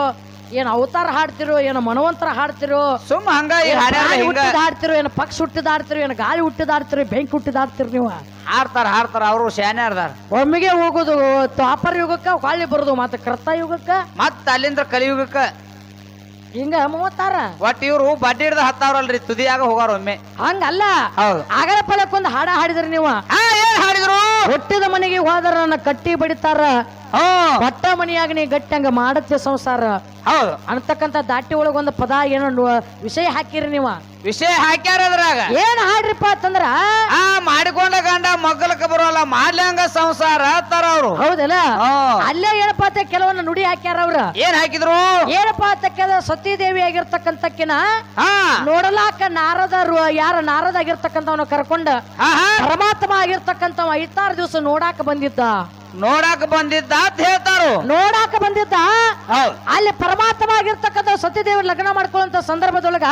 ಏನ್ ಅವತಾರ ಹಾಡ್ತಿರೋ ಏನ್ ಮನವಂತರ ಹಾಡ್ತಿರೋ ಸುಮ್ಮ ಹಂಗ ಈ ಏನ್ ಹಾಡ್ಯಾರ ಹಿಂಗ. ಹುಟ್ಟಿದ ಹಾಡ್ತಿರೋ ಏನ ಪಕ್ಷ ಹುಟ್ಟಿದ ಹಾಡ್ತಿರೋ ಏನ ಗಾಳಿ ಹುಟ್ಟಿದ ಹಾಡ್ತಿರೋ ಬೆಂಕಿ ಹುಟ್ಟಿದ ಹಾಡ್ತಿರೋ ನೀವು? ಹಾಡ್ತಾರ ಹಾಡ್ತಾರ ಅವರು ಶಾನ್ಯಾರ್ದಾರ ಒಮ್ಮೆಗೆ ಹೋಗುದು ದ್ವಾಪರ ಯುಗಕ್ಕ ಹೊಳ್ಳಿ ಬರೋದು ಮತ್ತೆ ಕರ್ತ ಯುಗಕ್ಕ? ಮತ್ತ ಅಲ್ಲಿಂದ ಕಲಿಯುಗಕ್ಕ. ಹಿಂಗ ಮೂವತ್ತಾರ? ಒಟ್ ಇವ್ರು ಬಡ್ಡಿ ಹಿಡ್ದ ಹತ್ತಾವ್ರಲ್ರಿ ತುದಿಯಾಗ ಹೋಗಾರ ಒಮ್ಮೆ. ಹಂಗಲ್ಲ. ಹೌದು. ಆಗಲ ಪಲಕ್ಕೊಂದು ಹಾಡ ಹಾಡಿದ್ರಿ ನೀವು. ಆ ಏನ್ ಹಾಡಿದ್ರು? ಹುಟ್ಟಿದ ಮನೆಗೆ ಹೋದ್ರ ನನ್ನ ಕಟ್ಟಿ ಬಡಿತಾರ. ಹ್ಮ್ ಹೊಟ್ಟ ಮನೆಯಾಗ ನೀ ಗಟ್ಟಂಗ ಮಾಡತ್ತೆ ಸಂಸಾರ. ಹೌದು. ಅಂತಕ್ಕಂತ ದಾಟಿ ಒಳಗ ಒಂದು ಪದ ಏನೋ ನು- ವಿಷಯ ಹಾಕಿರಿ ನೀವ. ವಿಷಯ ಹಾಕ್ಯಾರ ಅದ್ರಾಗ? ಏನ್ ಹಾಡ್ರಿಪ್ಪ ಅಂತಂದ್ರ? ಆ ಮಾಡಿಕೊಂಡ ಗಂಡ ಮಗ್ಗಲಕ್ಕ ಬರೋಲ್ಲ ಮಾಡ್ಲಂಗ ಸಂಸಾರ. ಅವ್ರು ಹೌದಲ್ಲ? ಅಲ್ಲೇ ಏನಪ್ಪ ಅಂತ ಕೆಲವನ್ನ ನುಡಿ ಹಾಕ್ಯಾರ ಅವ್ರ? ಏನ್ ಹಾಕಿದ್ರು? ಏನಪ್ಪ ಅಂತ ಕೇಳಿದ್ರೆ ಸತೀದೇವಿ ಆಗಿರ್ತಕ್ಕಂತಕ್ಕಿನ ಹಾ. ನೋಡಲಾಕ ನಾರದರು ಯಾರ ನಾರದ ಆಗಿರ್ತಕ್ಕಂಥವನ್ನ ಕರ್ಕೊಂಡ ಪರಮಾತ್ಮ ಆಗಿರ್ತಕ್ಕಂಥವ ಐತಾರು ದಿವಸ ನೋಡಾಕ ಬಂದಿದ್ದ. ನೋಡಾಕ ಬಂದಿದ್ದ ಅಂತ ಹೇಳ್ತಾರು. ನೋಡಾಕ ಬಂದಿದ್ದ? ಹೌದು. ಅಲ್ಲಿ ಪರಮಾತ್ಮ ಆಗಿರ್ತಕ್ಕಂಥ ಸತ್ಯದೇವಿ ಲಗ್ನ ಮಾಡ್ಕೊಳ್ಳುವಂತ ಸಂದರ್ಭದೊಳಗ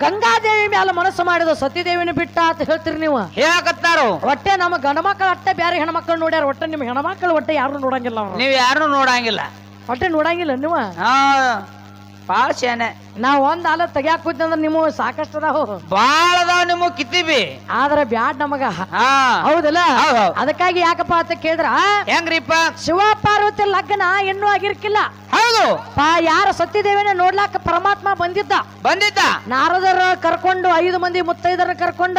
ಗಂಗಾದೇವಿ ಮೇಲೆ ಮನಸ್ಸು ಮಾಡಿದ ಸತ್ಯದೇವಿನ ಬಿಟ್ಟ ಅಂತ ಹೇಳ್ತೀರಿ ನೀವು. ಹೇಳಕತ್ತಾರು. ಒಟ್ಟೆ ನಮ್ಮ ಗಂಡ ಮಕ್ಕಳು ಅಟ್ಟೆ ಬೇರೆ ಹೆಣ್ಮಕ್ಳು ನೋಡ್ಯಾರ. ಒಟ್ಟೆ ನಿಮ್ಮ ಹೆಣ್ಮಕ್ಳು ಒಟ್ಟೆ ಯಾರು ನೋಡಂಗಿಲ್ಲ ನೀವು ನೀವ್ ಯಾರನ್ನು ನೋಡಂಗಿಲ್ಲ. ಒಟ್ಟೆ ನೋಡಂಗಿಲ್ಲ ನೀವು? ಹಾ. ಬಾಳ ಶಾನೆ. ನಾವ್ ಒಂದ್ ಆಲ ತೆಗ್ಯಾಕ ಅಂದ್ರೆ ನೀವು ಸಾಕಷ್ಟು ಅದಾವು. ಬಾಳ ಅದಾವ ನಿಮ್ಮ ಕಿತ್ತಿಬಿ. ಆದ್ರೆ ಬ್ಯಾಡ್ ನಮಗ. ಹಾ. ಹೌದಲ್ಲ? ಹೌದ್ ಹೌದ್. ಅದಕ್ಕಾಗಿ ಯಾಕಪ್ಪ ಅಂತ ಕೇಳಿದ್ರ? ಹೆಂಗ್ರಿಪ್ಪ? ಶಿವ ಪಾರ್ವತಿ ಲಗ್ನ ಇನ್ನೂ ಆಗಿರ್ಕಿಲ್ಲ. ಹೌದು ಪಾ ಯಾರ ಸತ್ಯದೇವನ ನೋಡ್ಲಾಕ ಪರಮಾತ್ಮ ಬಂದಿದ್ದ? ಬಂದಿದ್ದ? ನಾರದರ ಕರ್ಕೊಂಡು ಐದು ಮಂದಿ ಮುತ್ತೈದರ ಕರ್ಕೊಂಡ.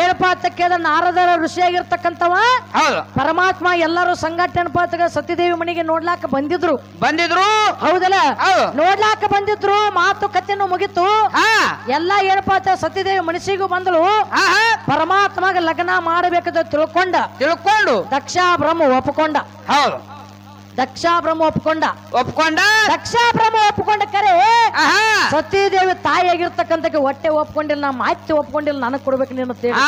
ಏನಪ್ಪ ಅಂತ ಕೇಳಿದ ನಾರದರ ಋಷಿಯಾಗಿರ್ತಕ್ಕಂಥವ ಹೌದು. ಪರಮಾತ್ಮ ಎಲ್ಲರೂ ಸಂಘಟನೆ ಪಾತಗ ಸತ್ಯದೇವಿ ಮನೆಗೆ ನೋಡ್ಲಾಕ ಬಂದಿದ್ರು. ಬಂದಿದ್ರು? ಹೌದಲ್ಲ? ಹೌದು. ನೋಡ್ಲಾಕ ಬಂದಿದ್ರು ಮಾತು ಕತ್ತೆನು ಮುಗಿತು. ಎಲ್ಲ ಏನಪ್ಪ ಅಂತ ಸತ್ಯದೇವಿ ಮನಸ್ಸಿಗೂ ಬಂದಳು ಪರಮಾತ್ಮಗ ಲಗ್ನ ಮಾಡಬೇಕಂತ ತಿಳ್ಕೊಂಡ. ತಿಳ್ಕೊಂಡು. ದಕ್ಷ ಬ್ರಹ್ಮ ಒಪ್ಪಿಕೊಂಡ ಹೌದು. ದಕ್ಷ ಬ್ರಹ್ಮ ಒಪ್ಕೊಂಡ. ಒಪ್ಕೊಂಡ? ದಕ್ಷ ಬ್ರಹ್ಮ ಒಪ್ಕೊಂಡ ಕರೆ. ಆಹಾ. ಸತೀದೇವಿ ತಾಯಿಯಾಗಿರ್ತಕ್ಕಂಥ ಹೊಟ್ಟೆ ಒಪ್ಕೊಂಡಿಲ್ಲ ನಮ್ಮ ಅತ್ತೆ ಒಪ್ಕೊಂಡಿಲ್ಲ ನನಗ್ ಕೊಡ್ಬೇಕು ನೀನು ಅಂತ ಹೇಳಿ.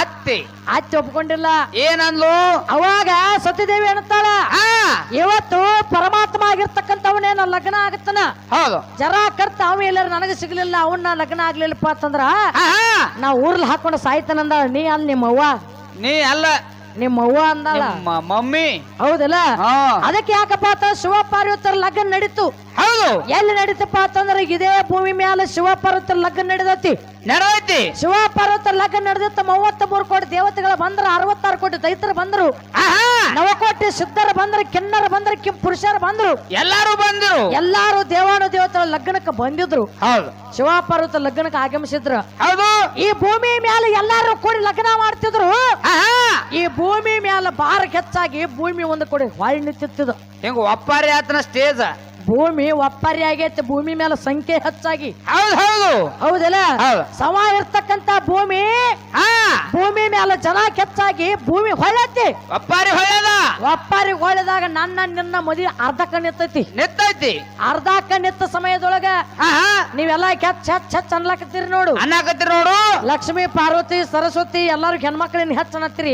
ಅತ್ತಿ ಅತ್ತೆ ಒಪ್ಕೊಂಡಿಲ್ಲ. ಏನಂದ್ಲು? ಅವಾಗ ಸತೀದೇವಿ ಅನ್ನತ್ತಾಳ ಆ. ಇವತ್ತು ಪರಮಾತ್ಮ ಆಗಿರ್ತಕ್ಕಂಥವನೇನ ಲಗ್ನ ಆಗತ್ತನ. ಹೌದು. ಜರ ಕರ್ತ ಅವ ಎಲ್ಲರೂ ನನಗೆ ಸಿಗ್ಲಿಲ್ಲ ಅವನ್ನ ಲಗ್ನ ಆಗ್ಲಿಲ್ಲಪ್ಪ ಅಂತಂದ್ರ ಆಹಾ. ನಾ ಊರ್ಲ್ ಹಾಕೊಂಡು ಸಾಯ್ತಾನಂದ ನೀ ಅಲ್ಲ ನಿಮ್ಮವ್ವ. ನೀ ಅಲ್ಲ ನಿಮ್ಮ ಅವ್ವ ಅಂದಾಳ. ನಿಮ್ಮ ಮಮ್ಮಿ. ಹೌದಲ್ಲ? ಹಾ. ಅದಕ್ಕೆ ಯಾಕಪ್ಪ ಅಂತ ಶಿವ ಪಾರ್ವತರ ಲಗ್ನ ನಡೀತು? ಹೌದು. ಎಲ್ಲಿ ನಡೀತಪ್ಪ ಅಂತಂದ್ರ ಇದೇ ಭೂಮಿ ಮ್ಯಾಲ ಶಿವ ಪಾರ್ವತರ ಲಗ್ನ ನಡೆದತಿ. ನಡೆದೈತಿ. ಶಿವ ಪಾರ್ವತರ ಲಗ್ನ ನಡೆದಿತ್ತ ಮೂವತ್ತ ಮೂರು ಕೋಟಿ ದೇವತೆಗಳ ಬಂದ್ರ ಅರವತ್ತಾರು ಕೋಟಿ ದೈತರು ಬಂದ್ರು. ಆಹಾ. ನವಕೋಟಿ ಸಿದ್ಧರು ಬಂದ್ರ ಕಿನ್ನರ ಬಂದ್ರ ಕಿಂ ಪುರುಷರ ಬಂದ್ರು. ಎಲ್ಲಾರು ಬಂದ್ರು. ಎಲ್ಲಾರು ದೇವಾನು ದೇವತೆಗಳ ಲಗ್ನಕ್ಕೆ ಬಂದಿದ್ರು. ಹೌದು. ಶಿವ ಪಾರ್ವತ ಲಗ್ನಕ್ಕೆ ಆಗಮಿಸಿದ್ರು. ಹೌದು. ಈ ಭೂಮಿ ಮ್ಯಾಲ ಎಲ್ಲಾರು ಕೂಡಿ ಲಗ್ನ ಮಾಡ್ತಿದ್ರು. ಆಹಾ. ಈ ಭೂಮಿ ಮ್ಯಾಲ ಭಾರ ಹೆಚ್ಚಾಗಿ ಭೂಮಿ ಒಂದು ಕೊಡಿ ಹೊಳ್ ನಿಂತಿತ್ತು ಹಿಂಗ ಒಪ್ಪಾರಿ ಆತನ ಸ್ಟೇಜ್. ಭೂಮಿ ಒಪ್ಪಾರಿ ಆಗೈತೆ ಭೂಮಿ ಮೇಲೆ ಸಂಖ್ಯೆ ಹೆಚ್ಚಾಗಿ. ಹೌದು ಹೌದು. ಹೌದಲ್ಲ? ಹೌದು. ಸಮ ಇರ್ತಕ್ಕಂತ ಭೂಮಿ ಭೂಮಿ ಮೇಲೆ ಜನ ಹೆಚ್ಚಾಗಿ ಭೂಮಿ ಹೊಳ್ಳತಿ. ಒಪ್ಪಾರಿ ಹೊಳೆದ ಒಪ್ಪಾರಿ ಹೊಳೆದಾಗ ನನ್ನ ನಿನ್ನ ಮದಿ ಅರ್ಧಕ್ಕ ನಿಂತೈತಿ. ನಿತ್ತೈತಿ ಅರ್ಧಕ್ಕ ನಿಂತ ಸಮಯದೊಳಗ ನೀವೆಲ್ಲ ಕೆಚ್ ಹೆಚ್ಚ ಹೆಚ್ಚ ಅನ್ಲಾಕತ್ತೀರಿ ನೋಡು. ಅನ್ನಾಕತ್ತೀರಿ ನೋಡು. ಲಕ್ಷ್ಮಿ ಪಾರ್ವತಿ ಸರಸ್ವತಿ ಎಲ್ಲಾರು ಹೆಣ್ಮಕ್ಳಿನ ಹೆಚ್ಚ ಅನ್ನತ್ತೀರಿ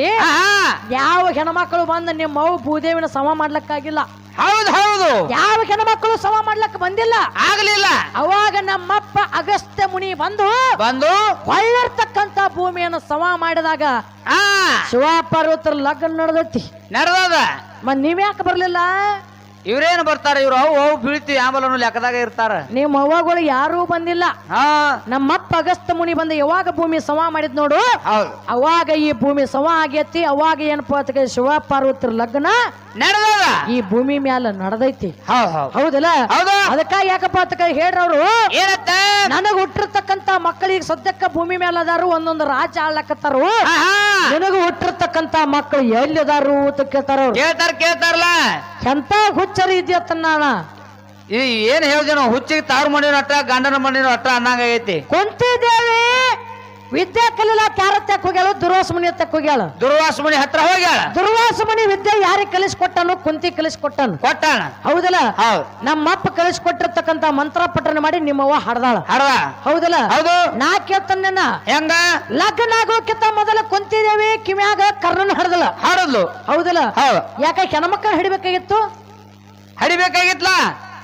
ಯಾವ ಹೆಣ್ಮಕ್ಳು ಬಂದು ನಿಮ್ಮ ಅವು ಭೂದೇವಿನ ಸಮ ಮಾಡ್ಲಕ್ಕಾಗಿಲ್ಲ. ಹೌದು ಹೌದು. ಯಾವ ಹೆಣ್ಮಕ್ಳು ಸಮ ಮಾಡ್ಲಕ್ ಬಂದಿಲ್ಲ. ಆಗ್ಲಿಲ್ಲ. ಅವಾಗ ನಮ್ಮಪ್ಪ ಅಗಸ್ತ್ಯ ಮುನಿ ಬಂದು ಬಂದು ಕೊಳ್ಳರ್ತಕ್ಕಂತ ಭೂಮಿಯನ್ನು ಸಮ ಮಾಡಿದಾಗ ಶಿವ ಪಾರ್ವತರ ಲಗ್ನ ನಡೆದೈತಿ. ನಡೆದದ. ಮತ್ ನೀವ್ಯಾಕೆ ಬರ್ಲಿಲ್ಲ? ಇವ್ರೇನು ಬರ್ತಾರೆ ಇವ್ರು? ಅವು ಅವು ಬೀಳ್ತೀವಿ ಆಮೇಲೆ ಲೆಕ್ಕದಾಗ ಇರ್ತಾರ. ನಿಮ್ಮ ಅವ್ವಗಳು ಯಾರೂ ಬಂದಿಲ್ಲ. ಹಾ. ನಮ್ಮಪ್ಪ ಅಗಸ್ತ ಮುನಿ ಬಂದು ಯಾವಾಗ ಭೂಮಿ ಸಮ ಮಾಡಿದ್ ನೋಡು. ಹೌದು. ಅವಾಗ ಈ ಭೂಮಿ ಸಮ ಆಗೈತಿ ಅವಾಗ ಏನಪ್ಪ ಶಿವ ಪಾರ್ವತರ ಲಗ್ನ? ನಡೆದ ಈ ಭೂಮಿ ಮ್ಯಾಲ ನಡೆದೈತಿ. ಹೌದು ಹೌದು. ಹೌದಲ್ಲ? ಹೌದು. ಅದಕ್ಕಾಗಿ ಯಾಕಪ್ಪ ಅಂತ ಹೇಳ್ರವ್ರು? ಏನತ್ತ ನನಗ ಹುಟ್ಟಿರ್ತಕ್ಕಂತ ಮಕ್ಕಳಿಗೆ ಸದ್ಯಕ್ಕ ಭೂಮಿ ಮೇಲೆ ಅದಾರು ಒಂದೊಂದು ರಾಜ ಆಳ್ಲಕತ್ತಾರು ನಿನಗ ಹುಟ್ಟಿರ್ತಕ್ಕಂತ ಮಕ್ಕಳು ಎಲ್ಲಿ ಅದಾರು ಅಂತ ಕೇಳ್ತಾರ ಅವ್ರು ಕೇಳ್ತಾರ ಕೇಳ್ತಾರಲ್ಲ. ಎಂತ ಹುಚ್ಚರಿ ಇದೆಯತ್ತ ನಾನ ಏನ್ ಹೇಳ್ದೇನು ಹುಚ್ಚಿಗೆ ತಾರು ಮಣ್ಣಿನ ಅಟ್ಟ ಗಂಡನ ಮಣ್ಣಿನ ಅಟ್ಟ ಅನ್ನಂಗ ಆಗೈತಿ ಕುಂತಿದ್ದೇವೆ. ವಿದ್ಯೆ ಕಲಿಲಾಕ ಯಾರ ತಕ್ಕ ಹೋಗ್ಯಾಳು ದುರ್ವಾಸ ಮುನಿ ತಕ್ಕ ಹೋಗ್ಯಾಳ. ದುರ್ವಾಸ ಮುನಿ ಹತ್ರ ಹೋಗ್ಯಾಳ? ದುರ್ವಾಸ ಮುನಿ ವಿದ್ಯೆ ಯಾರಿಗೆ ಕಲಿಸ್ಕೊಟ್ಟನು? ಕುಂತಿ ಕಲಿಸ್ಕೊಟ್ಟನು. ಕೊಟ್ಟಾಣ ಹೌದಲ್ಲ? ಹೌದು. ನಮ್ಮಪ್ಪ ಕಲಿಸ್ಕೊಟ್ಟಿರ್ತಕ್ಕಂತ ಮಂತ್ರ ಪಠಣ ಮಾಡಿ ನಿಮ್ಮವ್ವ ಹಡ್ದಾಳ. ಹಡದ? ಹೌದಲ್ಲ? ಹೌದು. ನಾ ಕೇಳ್ತಾನೆ ಹೆಂಗ? ಲಗ್ನ ಆಗೋಕ್ಕಿಂತ ಮೊದಲ ಕುಂತಿದೇವಿ ಕಿಮ್ಯಾಗ ಕರ್ಣನ ಹಡದಲ್ಲ ಹಾಡದ್ಲು? ಹೌದಲ್ಲ? ಹೌದು. ಯಾಕ ಹೆಣ್ಮಕ್ಳು ಹಿಡಿಬೇಕಾಗಿತ್ತು? ಹಡಿಬೇಕಾಗಿತ್ಲ?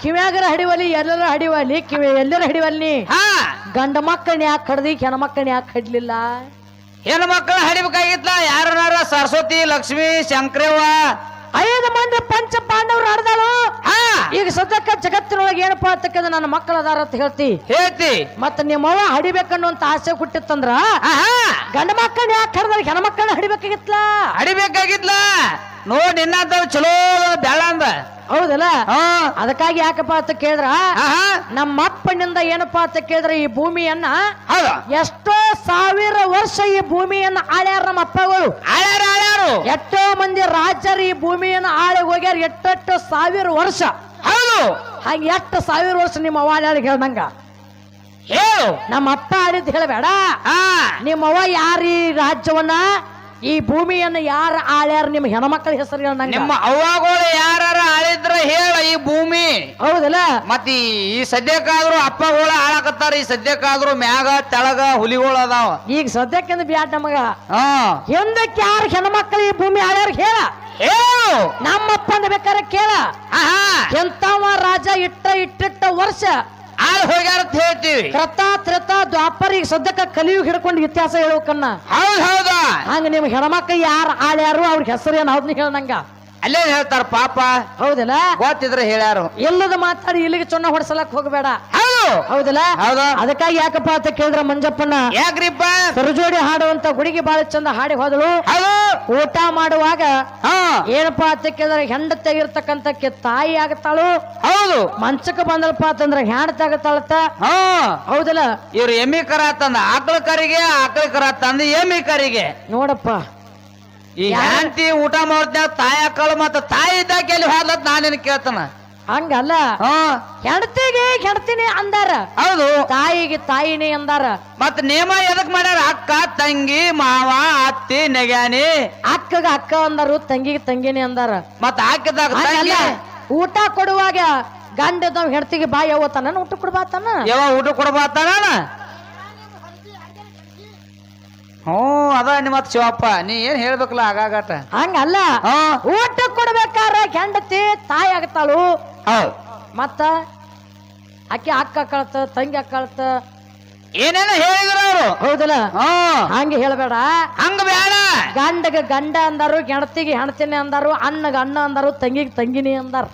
ಕಿವ್ಯಾಗರ ಹಡಿವಲಿ ಎಲ್ಲರ ಹಡಿವಲಿ ಕಿವಿ ಎಲ್ಲರ ಹಡಿವಲ್ಲಿ ಹಾ. ಗಂಡ ಮಕ್ಕಳನ್ನ ಯಾಕೆ ಕಡ್ದಿ ಹೆಣ್ಮಕ್ಳನ್ನ ಯಾಕೆ ಕಡ್ಲಿಲ್ಲ? ಹೆಣ್ಣು ಮಕ್ಕಳ ಹಡಿಬೇಕಾಗಿತ್ತ ಯಾರನಾರ ಸರಸ್ವತಿ ಲಕ್ಷ್ಮಿ ಶಂಕರವ್ವ? ಐದು ಮಂದಿ ಪಂಚ ಪಾಂಡವರು ಹಡ್ದಳು ಹಾ. ಈಗ ಸದ್ಯಕ್ಕ ಜಗತ್ತಿನೊಳಗೆ ಏನಪ್ಪಾ ಅಂತಕ್ಕಂದ್ರೆ ನನ್ನ ಮಕ್ಕಳು ಅದಾರ ಅಂತ ಹೇಳ್ತಿ. ಹೇಳ್ತಿ. ಮತ್ತ ನಿಮ್ಮವ್ವ ಹಡಿಬೇಕನ್ನುವಂತ ಆಸೆ ಹುಟ್ಟಿತ್ತಂದ್ರ ಗಂಡ ಮಕ್ಕಳನ್ನ ಯಾಕೆ ಕಡ್ದಾರ ಹೆಣ್ಮಕ್ಕಳನ್ನ ಹಡಿಬೇಕಾಗಿತ್ತಲ್ಲ ಹಡಿಬೇಕಾಗಿತ್ಲ. ನೋಡ್ ನಿನ್ನಂತ ಚಲೋ ಬ್ಯಾಳ ಅಂದ. ಹೌದಲ್ಲ? ಅದಕ್ಕಾಗಿ ಯಾಕಪ್ಪ ಅಂತ ಕೇಳಿದ್ರ? ನಮ್ಮ ಅಪ್ಪನಿಂದ ಏನಪ್ಪಾ ಅಂತ ಕೇಳಿದ್ರೆ ಈ ಭೂಮಿಯನ್ನ? ಎಷ್ಟೋ ಸಾವಿರ ವರ್ಷ ಈ ಭೂಮಿಯನ್ನ ಆಳ್ಯಾರ ನಮ್ಮ ಅಪ್ಪಗಳು ಆಳ್ಯಾರು ಆಳ್ಯಾರು. ಎಷ್ಟೋ ಮಂದಿ ರಾಜರು ಈ ಭೂಮಿಯನ್ನ ಆಳಿ ಹೋಗ್ಯಾರ ಎಷ್ಟೆಷ್ಟು ಸಾವಿರ ವರ್ಷ. ಹೌದು. ಹಾಗೆ ಎಷ್ಟು ಸಾವಿರ ವರ್ಷ ನಿಮ್ಮ ಅವ್ವ ಹೇಳ್ದಂಗ ಹೇಳು ನಮ್ಮ ಅಪ್ಪ ಆಳಿದ್ ಹೇಳಬೇಡ ಆ ನಿಮ್ಮ ಅವ್ವ ಯಾರು ಈ ರಾಜ್ಯವನ್ನ? ಈ ಭೂಮಿಯನ್ನು ಯಾರ ಆಳ್ಯಾರ? ನಿಮ್ಮ ಹೆಣ್ಮಕ್ಳ ಹೆಸರು ಹೇಳ್ದಂಗ. ನಿಮ್ಮ ಅವ್ವಗಳು ಯಾರ ಆಳಿದ್ರ ಹೇಳ ಈ ಭೂಮಿ. ಹೌದಲ್ಲ? ಮತ್ತ ಈ ಸದ್ಯಕ್ಕಾದ್ರೂ ಅಪ್ಪಗಳ ಆಳಕತ್ತಾರ ಈ ಸದ್ಯಕ್ಕಾದ್ರೂ ಮ್ಯಾಗ ತೆಳಗ ಹುಲಿಗಳು ಅದಾವ. ಈಗ ಸದ್ಯಕ್ಕಿಂದ ಬ್ಯಾಟ್ ನಮಗ. ಹಿಂದಕ್ಕೆ ಯಾರು ಹೆಣ್ಮಕ್ಳು ಈ ಭೂಮಿ ಆಳ್ಯಾರ ಹೇಳ. ಹೇಳು. ನಮ್ಮಪ್ಪ ಬೇಕಾರೆ ಕೇಳ. ಆಹಾ. ಎಂತವ ರಾಜ ಇಟ್ಟ ಇಟ್ಟಿಟ್ಟ ವರ್ಷ. ಆಳ್ ಹೋಗ್ಯಾರ ಅಂತ ಹೇಳ್ತೀವಿ. ಕ್ರತ ತ್ರೇತ ದ್ವಾಪರ ಈಗ ಸದ್ಯಕ್ಕ ಕಲಿಯುಗ ಹಿಡ್ಕೊಂಡು ಇತಿಹಾಸ ಹೇಳ್ಬೇಕನ್ನ. ಹೌದ್ ಹೌದಾ. ಹಂಗ ನಿಮ್ ಹೆಣಮಕ್ಕ ಯಾರು ಆಳ್ಯಾರು ಅವ್ರ ಹೆಸರು ಏನ್ ಹೌದ್ ಹೇಳಂಗ ಅಲ್ಲೇ ಹೇಳ್ತಾರ ಪಾಪ? ಹೌದಲ್ಲ ಗೊತ್ತಿದ್ರೆ ಹೇಳ್ಯಾರು. ಎಲ್ಲದ ಮಾತಾಡಿ ಇಲ್ಲಿಗೆ ಚೊನ್ನ ಹೊಡ್ಸಲಕ್ ಹೋಗ್ಬೇಡ. ಹೌದಲ್ಲ? ಹೌದಾ. ಅದಕ್ಕಾಗಿ ಯಾಕಪ್ಪ ಅಂತ ಕೇಳಿದ್ರ ಮಂಜಪ್ಪನ ಯಾಕ್ರಿಪ್ಪ? ಸರಜೋಡಿ ಹಾಡುವಂತ ಗುಡಿಗೆ ಬಾಳ ಚಂದ ಹಾಡಿ ಹೋದಳು. ಹೌದು. ಊಟ ಮಾಡುವಾಗ ಹಾ. ಏನಪ್ಪಾ ಅಂತ ಕೇಳಿದ್ರೆ ಹೆಂಡತಿಯಾಗಿರ್ತಕ್ಕಂತ ತಾಯಿ ಆಗತ್ತಾಳು. ಹೌದು. ಮಂಚಕ್ಕೆ ಬಂದಳಪ್ಪ ಅಂತಂದ್ರ ಹೆಂಡತಿ ಆಗತ್ತಾಳತ್ತ. ಹಾ. ಹೌದಲ್ಲ? ಇವ್ರು ಎಮ್ಮಿ ಕರ ತಂದ. ಆಕಳ ಕರಿಗೆ ಆಕಳ ಕರ ತಂದ ಎಮ್ಮಿ ಕರಿಗೆ. ನೋಡಪ್ಪ. ಈ ಹೆಂಡತಿ ಊಟ ಮಾಡ್ತಾ ತಾಯಿ ಆಕಳು ಮತ್ತ ತಾಯಿ ಇದ್ದಾಗ ಎಲ್ಲಿ ಹೋದ್ಲತ್ ನಾನೇನು ಕೇಳ್ತಾನ? ಹಂಗಲ್ಲ. ಹಾ. ಹೆಂಡತಿಗೆ ಹೆಂಡತಿನಿ ಅಂದಾರ. ಹೌದು. ತಾಯಿಗೆ ತಾಯಿನಿ ಅಂದಾರ. ಮತ್ ನೇಮ ಎದಕ್ ಮಾಡ್ಯಾರ? ಅಕ್ಕ ತಂಗಿ ಮಾವ ಅತ್ತಿ ನೆಗ್ಯಾನಿ. ಅಕ್ಕಗ ಅಕ್ಕ ಅಂದಾರು ತಂಗಿಗೆ ತಂಗಿನಿ ಅಂದಾರ. ಮತ್ ಹಾಕಿದಾಗ ಹಂಗಲ್ಲ. ಊಟ ಕೊಡುವಾಗ ಗಂಡ ಇದ್ದವ್ ಹೆಂಡತಿಗೆ ಬಾಯಿ ಯಾವತ್ತಾನ? ಊಟ ಕೊಡ್ಬಾತಾನ? ಯಾವ ಊಟ ಕೊಡ್ಬಾತಾನ? ಹ್ಞೂ ಅದ ನಿಮ್ಮ ಮತ್ ಶಿವಪ್ಪ. ನೀ ಏನ್ ಹೇಳ್ಬೇಕಲ್ಲ ಆಗಾಗಟ? ಹಂಗಲ್ಲ. ಹಾ? ಊಟ ಕೊಡ್ಬೇಕಾರ ಹೆಂಡತಿ ತಾಯಿ ಆಗ್ತಾಳು. ಹೌದ್. ಮತ್ತ ಅಕ್ಕಿ ಅಕ್ಕ ಕಳ್ತ ತಂಗಿ ಅಕ್ಕಳ್ತ ಏನೇನು ಹೇಳಿದ್ರ ಅವರು. ಹೌದಲ್ಲ? ಹಾ. ಹಂಗೆ ಹೇಳ್ಬೇಡ. ಹಂಗ ಬೇಡ. ಗಂಡಗ ಗಂಡ ಅಂದರು ಹೆಂಡತಿಗೆ ಹೆಂಡತಿನಿ ಅಂದರು ಅಣ್ಣಗ ಅಣ್ಣ ಅಂದರು ತಂಗಿಗೆ ತಂಗಿನಿ ಅಂದರು.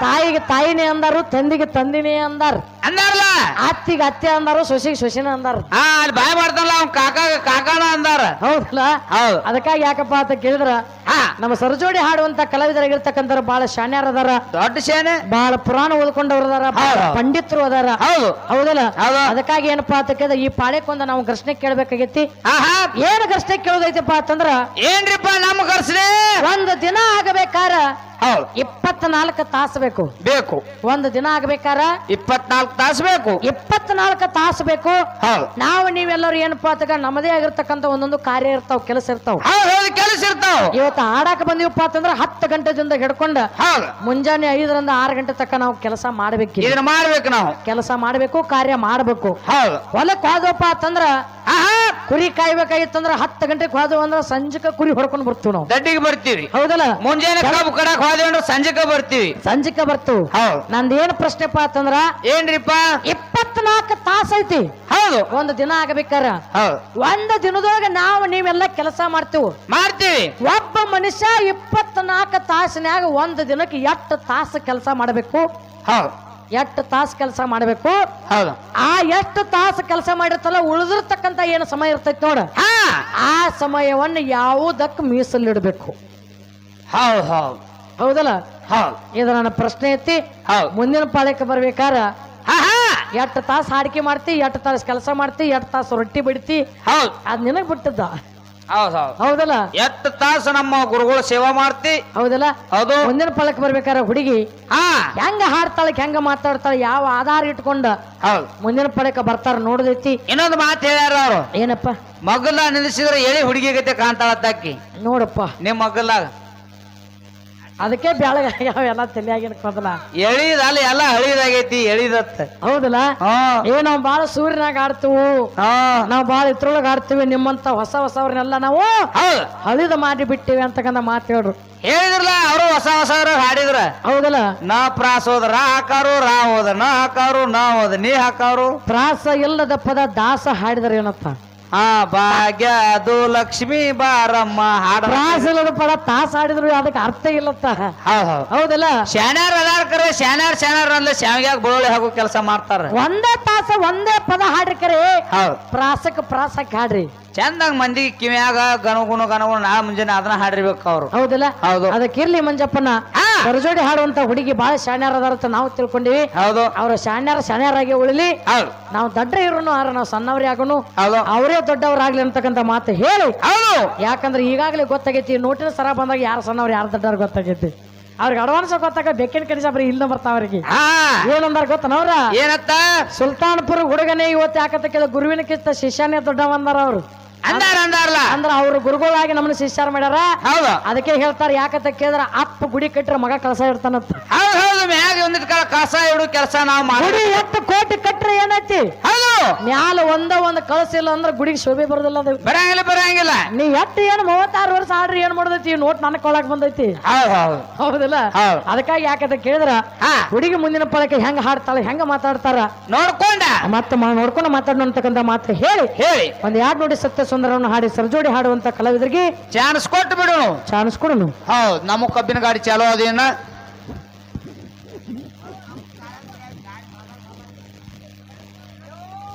ತಾಯಿಗೆ ತಾಯಿನೇ ಅಂದಾರು ತಂದಿಗೆ ತಂದಿನೇ ಅಂದಾರ. ಅಂದಾರಲ್ಲ? ಅತ್ತಿಗೆ ಅತ್ತೆ ಅಂದಾರು ಸೊಸಿಗೆ ಸೊಸಿನ ಅಂದಾರ. ಹಾ ಅಲ್ಲಿ ಬಾಯ್ ಮಾಡ್ತಾನಲ್ಲ ಅವ್ನ ಕಾಕ ಕಾಕಾನ ಅಂದಾರ. ಹೌದಲ್ಲ? ಹೌದು. ಅದಕ್ಕಾಗಿ ಯಾಕಪ್ಪ ಅಂತ ಕೇಳಿದ್ರ? ಹಾ. ನಮ್ಮ ಸರಜೋಡಿ ಹಾಡುವಂತ ಕಲಾವಿದರಾಗಿರ್ತಕ್ಕಂಥ ಬಹಳ ಶಾಣ್ಯಾರ ಅದಾರ ದೊಡ್ಡ ಸೇನೆ ಬಹಳ ಪುರಾಣ ಓದ್ಕೊಂಡವ್ರ ಅದಾರ. ಪಂಡಿತರು ಅದಾರ. ಹೌದು. ಹೌದಲ್ಲ? ಹೌದು. ಅದಕ್ಕಾಗಿ ಏನಪ್ಪಾ ಅಂತ ಕೇಳಿದ್ರೆ ಈ ಪಾಳ್ಯಕ್ಕೊಂದ ನಾವು ಘರ್ಷಣೆ ಕೇಳ್ಬೇಕಾಗೈತಿ. ಹಾ ಏನ್ ಘರ್ಷಣೆ ಕೇಳೋದೈತಪ್ಪ ಅಂತಂದ್ರ ಏನ್ರಿಪ್ಪ ನಮ್ಮ ಘರ್ಷಣೆ ಒಂದು ದಿನ ಆಗಬೇಕಾರ. ಇಪ್ಪತ್ನಾಲ್ಕು ತಾಸು ಬೇಕು ಬೇಕು. ಒಂದು ದಿನ ಆಗ್ಬೇಕಾರ ಇಪ್ಪತ್ನಾಲ್ಕು ತಾಸು ಬೇಕು. ಇಪ್ಪತ್ನಾಲ್ಕು ತಾಸು ಬೇಕು. ಹೌದು. ನಾವು ನೀವೆಲ್ಲರೂ ಏನಪ್ಪಾ ಅಂತ ನಮ್ಮದೇ ಆಗಿರ್ತಕ್ಕಂಥ ಒಂದೊಂದು ಕಾರ್ಯ ಇರ್ತಾವ ಕೆಲಸ ಇರ್ತಾವ. ಹೌದು ಹೌದು ಕೆಲಸ ಇರ್ತಾವ. ಇವತ್ತು ಆಡಾಕ ಬಂದಿವಪ್ಪ ಅಂತಂದ್ರ ಹತ್ತು ಗಂಟೆದಿಂದ ಹಿಡ್ಕೊಂಡ ಹೌದು. ಮುಂಜಾನೆ ಐದರಿಂದ ಆರು ಗಂಟೆ ತಕ್ಕ ನಾವು ಕೆಲಸ ಮಾಡ್ಬೇಕು ಇದನ್ನ ಮಾಡ್ಬೇಕು ನಾವು. ಕೆಲಸ ಮಾಡ್ಬೇಕು ಕಾರ್ಯ ಮಾಡ್ಬೇಕು. ಹೌದು. ಹೊಲಕ್ ಹೋದಪ್ಪ ಅಂತಂದ್ರ ಆಹಾ! ಕುರಿ ಕಾಯ್ಬೇಕಾಗಿತ್ತಂದ್ರ ಹತ್ತು ಗಂಟೆಗೆ ಹೋದವು ಅಂದ್ರ ಸಂಜೆಕ ಕುರಿ ಹೊಡ್ಕೊಂಡ್ ಬರ್ತೀವಿ ನಾವು. ದಡ್ಡಿಗೆ ಬರ್ತೀವಿ. ಹೌದಲ್ಲ? ಮುಂಜಾನೆ ಕಡಕ್ ಹೋದೇವ್ ಸಂಜೆಕ ಬರ್ತೀವಿ. ಸಂಜೆಕ ಬರ್ತು. ಹೌದು. ಏನು ಪ್ರಶ್ನೆಪ್ಪ ಅಂತಂದ್ರ ಏನ್ರಿಪ್ಪ ಇಪ್ಪತ್ನಾಲ್ಕು ತಾಸ ಐತಿ. ಹೌದು. ಒಂದು ದಿನ ಆಗಬೇಕಾರ ಹೌದು. ಒಂದು ದಿನದೊಳಗೆ ನಾವು ನೀವೆಲ್ಲ ಕೆಲಸ ಮಾಡ್ತೀವಿ. ಮಾಡ್ತೀವಿ. ಒಬ್ಬ ಮನುಷ್ಯ ಇಪ್ಪತ್ನಾಲ್ಕು ತಾಸಿನ್ಯಾಗ ಒಂದು ದಿನಕ್ಕೆ ಎಷ್ಟು ತಾಸು ಕೆಲಸ ಮಾಡಬೇಕು? ಹೌದು. ಎಷ್ಟು ತಾಸು ಕೆಲಸ ಮಾಡಬೇಕು? ಹೌದು. ಆ ಎಷ್ಟು ತಾಸು ಕೆಲಸ ಮಾಡಿರ್ತಲ್ಲ ಉಳಿದಿರ್ತಕ್ಕಂತ ಏನು ಸಮಯ ಇರ್ತೈತಿ ನೋಡ. ಆ ಸಮಯವನ್ನು ಯಾವುದಕ್ಕೆ ಮೀಸಲಿಡಬೇಕು. ಹೌದು ಹೌದು. ಹೌದಲ್ಲ? ಹೌದು ಇದು ನನ್ನ ಪ್ರಶ್ನೆ ಐತಿ. ಹೌದು ಮುಂದಿನ ಪಾಳ್ಯಕ್ಕೆ ಬರ್ಬೇಕಾರ ಹಾ ಹಾ. ಎಷ್ಟು ತಾಸು ಹಾಡಿಕೆ ಮಾಡ್ತಿ ಎಷ್ಟು ತಾಸು ಕೆಲಸ ಮಾಡ್ತಿ ಎಟ್ ತಾಸು ರೊಟ್ಟಿ ಬಿಡ್ತಿ? ಹೌದು. ಅದ್ ನಿನಗ್ ಬಿಟ್ಟದ್ದ. ಹೌದು ಹೌದು. ಹೌದಲ್ಲ? ಎಷ್ಟು ತಾಸು ನಮ್ಮ ಗುರುಗಳು ಸೇವಾ ಮಾಡ್ತಿ? ಹೌದಲ್ಲ? ಹೌದು. ಮುಂದಿನ ಪಾಳಕ್ ಬರ್ಬೇಕಾರ ಹುಡುಗಿ ಹಾ. ಹೆಂಗ ಹಾಡ್ತಾಳೆ ಹೆಂಗ ಮಾತಾಡ್ತಾಳ ಯಾವ ಆಧಾರ ಇಟ್ಕೊಂಡ ಹೌದು. ಮುಂದಿನ ಪಾಳಕ್ಕೆ ಬರ್ತಾರ ನೋಡದೈತಿ. ಇನ್ನೊಂದು ಮಾತು ಹೇಳ್ಯಾರ ಅವರು. ಏನಪ್ಪ? ಮಗಲ ನಿಲ್ಲಿಸಿದ್ರೆ ಎಳಿ ಹುಡುಗಿ ಗತೆ ಕಾಣ್ತಾಳತ್ತಾಕಿ ನೋಡಪ್ಪ. ನಿಮ್ ಮಗಲಾಗ ಅದಕ್ಕೆ ಬೆಳಗಾಗ್ಯಾವ ಎಲ್ಲ ತಲೆಯಾಗಿನ ಕೊದಲ. ಎಳಿದಲ್ಲ ಎಲ್ಲ ಹಳಿದಾಗೈತಿ ಎಳಿದತ್ತ. ಹೌದಲ್ಲ? ಏ ನಾವ್ ಬಾಳ ಸೂರ್ಯನಾಗ ಆಡ್ತೀವು. ಹಾ. ನಾವ್ ಬಾಳ ಇತ್ರೊಳಗ ಆಡ್ತೀವಿ ನಿಮ್ಮಂತ ಹೊಸ ಹೊಸವ್ರನ್ನೆಲ್ಲ ನಾವು ಹಳಿದ ಮಾಡಿ ಬಿಟ್ಟಿವಿ ಅಂತಕ್ಕಂಥ ಮಾತು ಹೇಳ್ರು. ಹೇಳಿದ್ರಲ್ಲ ಅವರು ಹೊಸ ಹೊಸ ಹಾಡಿದ್ರ. ಹೌದಲ್ಲ? ನಾ ಪ್ರಾಸ ಹೋದ್ರ ರಾ ಹಾಕಾರು ರಾ ಹೋದ ನಾ ಹಾಕಾರು ನಾ ಹೋದ ನೀ ಹಾಕಾರು. ಪ್ರಾಸ ಇಲ್ಲದ ಪದ ದಾಸ ಹಾಡಿದ್ರ ಏನತ್ತ ಹಾ ಭಾಗ್ಯ ಅದು ಲಕ್ಷ್ಮಿ ಬಾರಮ್ಮ ಹಾಡ. ಪಡ ಇಲ್ಲದ ತಾಸ ಆಡಿದ್ರು ಅದಕ್ಕೆ ಅರ್ಥ ಇಲ್ಲತ್ತ ಹೌದ್ ಹೌದ್. ಹೌದಲ್ಲ? ಶಾನ್ಯಾರ್ ಅದಾರ ಕರೆ ಶಾನ್ಯಾರ್ ಶಾನ್ಯಾರ್ ಅಂದ್ರೆ ಶಾವಿಗ್ಯಾಗ ಬೋಳಿ ಹಾಕೋ ಕೆಲಸ ಮಾಡ್ತಾರ ಒಂದೇ ತಾಸ ಒಂದೇ ಪದ ಹಾಡ್ರಿ ಕರೆ ಪ್ರಾಸಕ್ ಪ್ರಾಸಕ್ ಹಾಡ್ರಿ. ಚಂದಾಗ ಮಂದಿ ಕಿವಿಯಾಗ ಗನಗುಣ ಗನಗುಣ ನಾ ಮುಂಜಾನೆ ಅದನ್ನ ಹಾಡಿರ್ಬೇಕು ಅವ್ರು. ಹೌದಲ್ಲ? ಹೌದು. ಅದಕ್ಕಿರ್ಲಿ ಮಂಜಪ್ಪನ. ಹಾ ಬರಜೋಡಿ ಹಾಡುವಂತ ಹುಡುಗಿ ಬಹಳ ಶಾಣ್ಯಾರ ಅದಾರ ಅಂತ ನಾವು ತಿಳ್ಕೊಂಡಿವಿ. ಹೌದು. ಅವ್ರ ಶಾಣ್ಯಾರ ಶಾಣ್ಯಾರಾಗಿ ಉಳಿಲಿ. ಹೌದು. ನಾವು ದಡ್ಡ ಇರೋನು ಆರ ನಾವು ಸಣ್ಣವ್ರಿ ಆಗೋನು. ಹೌದು. ಅವರೇ ದೊಡ್ಡವರಾಗ್ಲಿ ಅಂತಕ್ಕಂಥ ಮಾತು ಹೇಳಿ. ಹೌದು. ಯಾಕಂದ್ರೆ ಈಗಾಗಲೇ ಗೊತ್ತಾಗೈತಿ ನೋಟಿನ ಸರ ಬಂದಾಗ ಯಾರು ಸಣ್ಣವ್ರು ಯಾರು ದೊಡ್ಡವ್ರು ಗೊತ್ತಾಗೈತಿ. ಅವ್ರಿಗೆ ಅಡ್ವಾನ್ಸ್ ಗೊತ್ತಾಗ ಬೆಕ್ಕಿನ ಕಡಿಸ ಬರೀ ಇಲ್ಲ ಬರ್ತಾವ ಅವ್ರಿಗೆ. ಏನಂದಾರ ಗೊತ್ತನವ್ರ? ಏನತ್ತ? ಸುಲ್ತಾನ್ಪುರ ಹುಡುಗನೇ ಇವತ್ತು ಯಾಕತ್ತ ಗುರುವಿನ ಕಿತ್ತ ಶಿಷ್ಯನೇ ದೊಡ್ಡವಂದಾರ ಅವ್ರು. ಅಂದಾರ ಅಂದಾರಲ್ಲ? ಅಂದ್ರ ಅವ್ರು ಗುರುಗಳಾಗಿ ನಮ್ಮನ್ನ ಶಿಷ್ಯಾರ ಮಾಡ್ಯಾರ. ಹೌದು. ಅದಕ್ಕೆ ಹೇಳ್ತಾರ ಯಾಕಂತ ಕೇಳಿದ್ರ ಅಪ್ಪ ಗುಡಿ ಕಟ್ಟಿರ ಮಗ ಕಳಸ ಇರ್ತಾನಂತ ಹೌದು ಹೌದು ಮ್ಯಾಗ ಒಂದಿಟ್ ಕಾಲ ಕಸ ಇಡು ಕೆಲಸ ನಾವು ಮಾಡಿ. ಗುಡಿ ಎತ್ತು ಕೋಟಿ ಕಟ್ಟರೆ ಏನೈತಿ? ಹೌದು. ಮ್ಯಾಲ ಒಂದ ಒಂದ್ ಕಳಸ ಇಲ್ಲ ಅಂದ್ರ ಗುಡಿಗೆ ಶೋಭೆ ಬರೋದಿಲ್ಲ ಅದು. ಬರಂಗಿಲ್ಲ ಬರಂಗಿಲ್ಲ. ನೀ ಎಟ್ಟು ಏನು ಮೂವತ್ತಾರು ವರ್ಷ ಆಡ್ರಿ ಏನ್ ಮಾಡದೈತಿ? ನೋಟ್ ನನಗ್ ಕೊಳಕ್ ಬಂದೈತಿ. ಹೌದು ಹೌದು. ಹೌದಿಲ್ಲ? ಹೌದು. ಅದಕ್ಕಾಗಿ ಯಾಕಂತ ಕೇಳಿದ್ರ ಹಾ. ಹುಡುಗಿ ಮುಂದಿನ ಪಳಕ್ಕೆ ಹೆಂಗ ಹಾಡ್ತಾಳೆ ಹೆಂಗ ಮಾತಾಡ್ತಾರ? ನೋಡ್ಕೊಂಡ. ಮತ್ತೆ ನೋಡ್ಕೊಂಡು ಮಾತಾಡೋಣ ಅಂತಕ್ಕಂಥ ಮಾತು ಹೇಳಿ. ಹೇಳಿ. ಒಂದ್ ಯಾರು ನೋಡಿ ಸತ್ಯ ಸುಂದರವನ್ನು ಹಾಡಿ ಸರ್ಜೋಡಿ ಹಾಡುವಂತ ಕಲಾವಿದರಿಗೆ ಚಾನ್ಸ್ ಕೊಟ್ಟು ಬಿಡೋಣ ಚಾನ್ಸ್ ಕೊಡೋಣ ಹೌದು ನಮ್ಮ ಕಬ್ಬಿನ ಗಾಡಿ ಚಾಲೋ ಅದೇನ